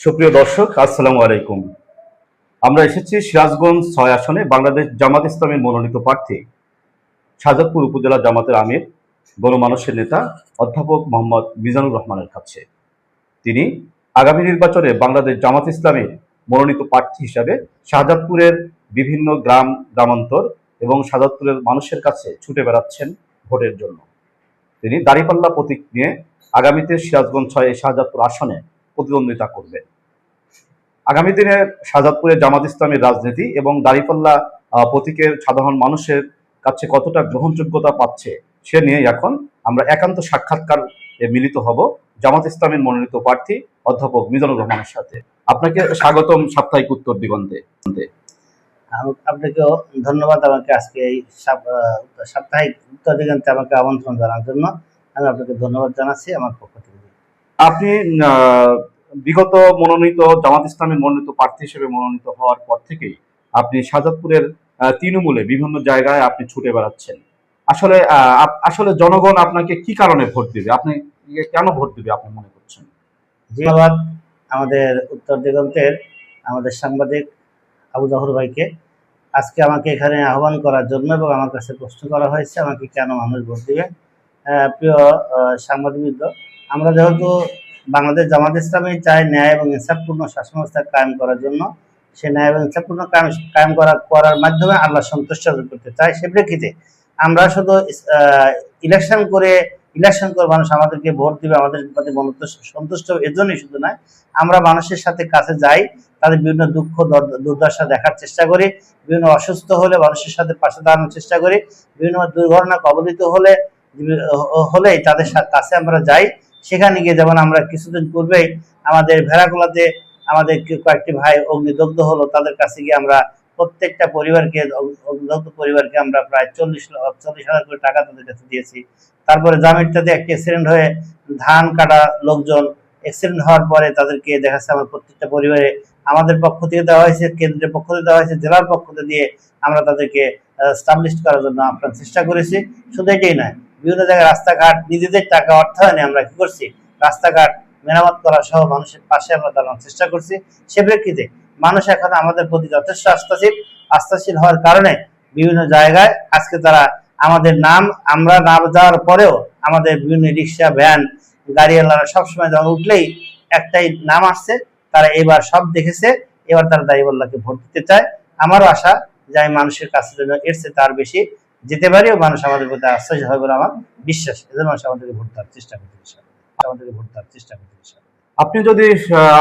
সুপ্রিয় দর্শক, আসসালামু আলাইকুম। আমরা এসেছি সিরাজগঞ্জ ছয় আসনে বাংলাদেশ জামাত ইসলামের মনোনীত প্রার্থী, শাহজাদপুর উপজেলা জামাতের আমির, গণমানুষের নেতা অধ্যাপক মোহাম্মদ মিজানুর রহমানের কাছে। তিনি আগামী নির্বাচনে বাংলাদেশ জামাত ইসলামের মনোনীত প্রার্থী হিসাবে শাহজাদপুরের বিভিন্ন গ্রাম, গ্রামান্তর এবং শাহজাদপুরের মানুষের কাছে ছুটে বেড়াচ্ছেন ভোটের জন্য। তিনি দাঁড়িপাল্লা প্রতীক নিয়ে আগামীতে সিরাজগঞ্জ ছয় শাহজাদপুর আসনে প্রতিদ্বন্দ্বিতা করবে। আগামী দিনে শাহজাদপুরে জামাত ইসলামের রাজনীতি এবং দাঁড়িপাল্লা প্রতীকের সাধারণ মানুষের কাছে কতটা গ্রহণযোগ্যতা পাচ্ছে সে নিয়ে এখন আমরা একান্ত সাক্ষাৎকার মিলিত হব জামাত ইসলামের মনোনীত প্রার্থী অধ্যাপক মিজানুর রহমানের সাথে। আপনাকে স্বাগতম সাপ্তাহিক উত্তর দিগন্তে। আপনাকেও ধন্যবাদ আমাকে আজকে এই সাপ্তাহিক উত্তর দিগন্তে আমাকে আমন্ত্রণ জানার জন্য। আমি আপনাকে ধন্যবাদ জানাচ্ছি আমার পক্ষ থেকে। আপনি বিগত মনোনীত জামাত ইসলামের মনোনীত প্রার্থী হিসেবে মনোনীত হওয়ার পর থেকেই আপনি শাহজাদপুরের আহ, তৃণমূলে বিভিন্ন জায়গায় আপনি ছুটে বেড়াচ্ছেন। আসলে আসলে জনগণ আপনাকে কি কারণে ভোট দিবে? আপনি কেন ভোট দিবে আপনি মনে করছেন? ধন্যবাদ। আমাদের উত্তর দিগন্তের আমাদের সাংবাদিক আবু জাহর ভাইকে। আজকে আমাকে এখানে আহ্বান করার জন্য এবং আমার কাছে প্রশ্ন করা হয়েছে আমাকে কেন মানুষ ভোট দিবে? প্রিয় সাংবাদিকবৃন্দ আমরা যেহেতু বাংলাদেশ জামাত ইসলামী চাই ন্যায় এবং ইনসাফপূর্ণ শাসন ব্যবস্থা কায়েম করার জন্য। সে ন্যায় এবং ইনসাফপূর্ণ কায়েম করা করার মাধ্যমে আল্লাহ সন্তুষ্ট অর্জন করতে চাই সে প্রেক্ষিতে। আমরা শুধু ইলেকশন করে ইলেকশন করে মানুষ আমাদেরকে ভোট দিবে, আমাদের প্রতি মনত সন্তুষ্ট এর জন্যই শুধু নয়, আমরা মানুষের সাথে কাছে যাই, তাদের বিভিন্ন দুঃখ দুর্দশা দেখার চেষ্টা করি, বিভিন্ন অসুস্থ হলে মানুষের সাথে পাশে দাঁড়ানোর চেষ্টা করি, বিভিন্ন দুর্ঘটনা কবলিত হলে, হলেই তাদের কাছে আমরা যাই সেখানে গিয়ে যেমন আমরা কিছুদিন পূর্বেই আমাদের ভেড়াকোলাতে আমাদের কয়েকটি ভাই অগ্নিদগ্ধ হলো, তাদের কাছে গিয়ে আমরা প্রত্যেকটা পরিবারকে অগ- অগ্নিদগ্ধ পরিবারকে আমরা প্রায় চল্লিশ চল্লিশ হাজার করে টাকা তাদের কাছে দিয়েছি। তারপরে জামিরটাতে একটি অ্যাক্সিডেন্ট হয়ে ধান কাটা লোকজন অ্যাক্সিডেন্ট হওয়ার পরে তাদেরকে দেখা যাচ্ছে আমার প্রত্যেকটা পরিবারে আমাদের পক্ষ থেকে দেওয়া হয়েছে, কেন্দ্রের পক্ষ থেকে দেওয়া হয়েছে, জেলার পক্ষ থেকে দিয়ে আমরা তাদেরকে স্টাবলিশ করার জন্য আপনার চেষ্টা করেছি। শুধু এটাই নয় বিভিন্ন জায়গায় রাস্তাঘাট, নিজেদের টাকা অর্থায়নে আমরা কি করছি? রাস্তাঘাট মেরামত করা সহ মানুষের পাশে আমরা দাঁড়ানোর চেষ্টা করছি। সে প্রেক্ষিতে মানুষ এখন আমাদের প্রতি যথেষ্ট আস্থাশীল। আস্থাশীল হওয়ার কারণে বিভিন্ন জায়গায় আজকে তারা আমাদের নাম, আমরা না যাওয়ার পরেও আমাদের বিভিন্ন রিক্সা, ভ্যান, গাড়িওয়ালারা সবসময় যখন উঠলেই একটাই নাম আসছে, তারা এবার সব দেখেছে, এবার তারা দাঁড়িপাল্লাকে ভোট দিতে চায়। আমারও আশা যে আমি মানুষের কাছে যেন এর চেয়ে তার বেশি যেতে পারি ও মানুষ আমাদের প্রতি আশ্বাস হবে বলে আমার বিশ্বাস। এদের মানুষ আমাদেরকে ভোট দেওয়ার চেষ্টা করতে আমাদেরকে ভোট দেওয়ার চেষ্টা করতে আপনি যদি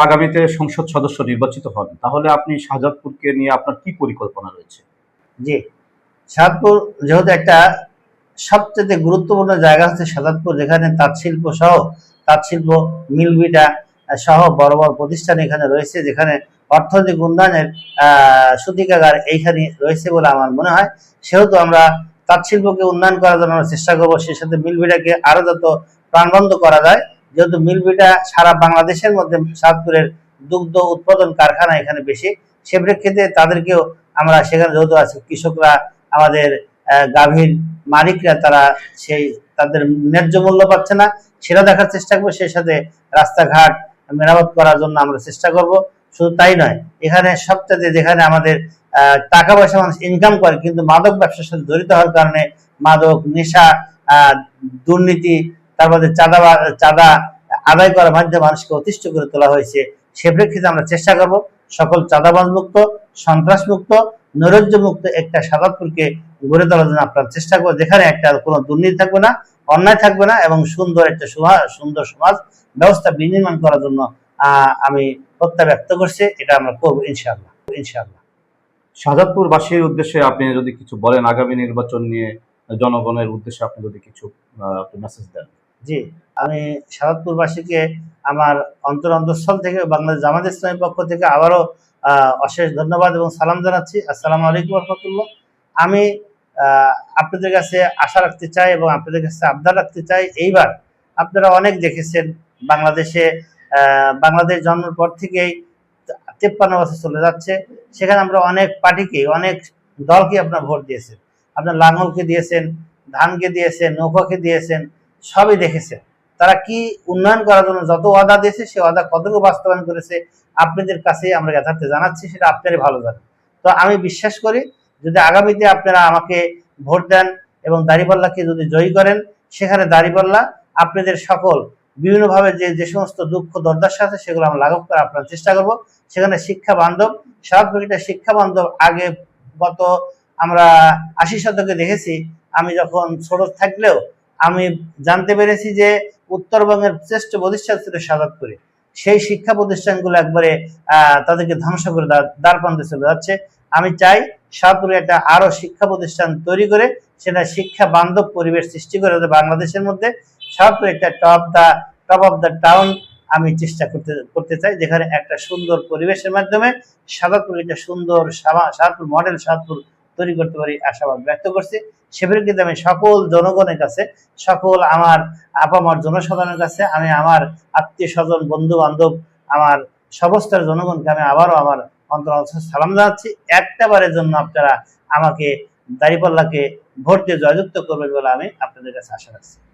আগামীতে সংসদ সদস্য নির্বাচিত হন তাহলে আপনি শাহজাদপুরকে নিয়ে আপনার কি পরিকল্পনা রয়েছে? জি। সাদপুর যেহেতু একটা সবচেয়ে গুরুত্বপূর্ণ জায়গা হচ্ছে সাদাতপুর যেখানে তাঁত শিল্প সহ তাঁত শিল্প মিলবিটা সহ বড় বড় প্রতিষ্ঠান এখানে রয়েছে যেখানে অর্থনৈতিক উন্নয়নের আহ, সূতিকাগার এইখানে রয়েছে বলে আমার মনে হয়। সেহেতু আমরা তাঁত শিল্পকে উন্নয়ন করার জন্য আমরা চেষ্টা করব, সেই সাথে মিলবিটাকে আরও যত প্রাণবন্ধ করা যায়। যেহেতু মিলবিটা সারা বাংলাদেশের মধ্যে সাতপুরের দুগ্ধ উৎপাদন কারখানা এখানে বেশি, সে প্রেক্ষিতে তাদেরকেও আমরা সেখানে যেহেতু আছে, কৃষকরা, আমাদের গাভীর মালিকরা তারা সেই তাদের ন্যায্য মূল্য পাচ্ছে না। সেটা দেখার চেষ্টা করব, সেই সাথে রাস্তাঘাট মেরামত করার জন্য আমরা চেষ্টা করব। শুধু তাই নয়, এখানে সবচেয়ে যেখানে আমাদের টাকা পয়সা মানুষ ইনকাম করে, কিন্তু মাদক ব্যবসার সাথে জড়িত হওয়ার কারণে মাদক, নেশা দুর্নীতি, তারপরে চাঁদা চাঁদা আদায় করার মাধ্যমে মানুষকে অতিষ্ঠ করে তোলা হয়েছে, সে প্রেক্ষিতে আমরা চেষ্টা করব সকল চাঁদাবাজ মুক্ত সন্ত্রাস মুক্ত নৈরাজ্য মুক্ত একটা সাদাতপুরকে গড়ে তোলার জন্য আপনার চেষ্টা করব। যেখানে একটা কোনো দুর্নীতি থাকবে না, অন্যায় থাকবে না এবং সুন্দর একটা সুন্দর সমাজ ব্যবস্থা বিনির্মাণ করার জন্য আমি প্রত্যয় ব্যক্ত করছি এটা আমরা করব ইনশাল্লাহ ইনশাআল্লাহ। শাহজাদপুরবাসীর উদ্দেশ্যে আপনি যদি কিছু বলেন আগামী নির্বাচন নিয়ে জনগণের উদ্দেশ্যে আপনি যদি কিছু মেসেজ দেন। জি আমি সাদাতপুরবাসীকে আমার অন্তর অন্তঃস্থল থেকে বাংলাদেশ জামাত ইসলামের পক্ষ থেকে আবারও অশেষ ধন্যবাদ এবং সালাম জানাচ্ছি। আসসালামু আলাইকুম রহমতুল্লাহ। আমি আহ, আপনাদের কাছে আশা রাখতে চাই এবং আপনাদের কাছে আবদার রাখতে চাই এইবার আপনারা অনেক দেখেছেন বাংলাদেশে বাংলাদেশ জন্মের পর থেকেই তেপ্পান্ন বছর চলে যাচ্ছে। সেখানে আমরা অনেক পার্টিকে, অনেক দলকে আপনার ভোট দিয়েছেন। আপনার লাঙলকে দিয়েছেন, ধানকে দিয়েছেন, নৌকাকে দিয়েছেন, সবই দেখেছেন। তারা কি উন্নয়ন করার জন্য যত ওয়াদা দিয়েছে সে ওয়াদা কতটুকু বাস্তবায়ন করেছে, আপনাদের কাছে আমরা যথার্থে জানাচ্ছি, সেটা আপনারই ভালো জানেন। তো আমি বিশ্বাস করি, যদি আগামীতে আপনারা আমাকে ভোট দেন এবং দাঁড়িপাল্লাকে যদি জয়ী করেন, সেখানে দাঁড়িপাল্লা আপনাদের সকল বিভিন্নভাবে যে যে সমস্ত দুঃখ, দুর্দশা আছে, সেগুলো আমরা লাঘব করার আপনার চেষ্টা করব। সেখানে শিক্ষা বান্ধব স্বাভাবিক শিক্ষা বান্ধব আগে গত আমরা আশি শতকে দেখেছি, আমি যখন ছোট থাকলেও আমি জানতে পেরেছি যে উত্তরবঙ্গের শ্রেষ্ঠ প্রতিষ্ঠান ছিল সাজাদপুরে সেই শিক্ষা প্রতিষ্ঠানগুলো একবারে তাদেরকে ধ্বংস করে দা- দ্বারপ্রান্তে চলে যাচ্ছে। আমি চাই সাতপুরে একটা আরও শিক্ষা প্রতিষ্ঠান তৈরি করে, সেটা শিক্ষা বান্ধব পরিবেশ সৃষ্টি করে বাংলাদেশের মধ্যে সাতপুর একটা top the top of the town আমি চেষ্টা করতে করতে চাই, যেখানে একটা সুন্দর পরিবেশের মাধ্যমে সাদাপুর একটা সুন্দর সাবা- মডেল সাতপুর তৈরি করতে পারি আশাবাদ ব্যক্ত করছি। সেগুলো কিন্তু আমি সকল জনগণের কাছে, সকল আমার আপামার জনসাধারণের কাছে, আমি আমার আত্মীয় স্বজন বন্ধু বান্ধব আমার সমস্ত জনগণকে আমি আবারও আমার অন্তর সালাম জানাচ্ছি। একটা বারের জন্য আপনারা আমাকে দাঁড়িপাল্লাকে ভোট দিয়ে জয়যুক্ত করবেন বলে আমি আপনাদের কাছে আশা রাখছি।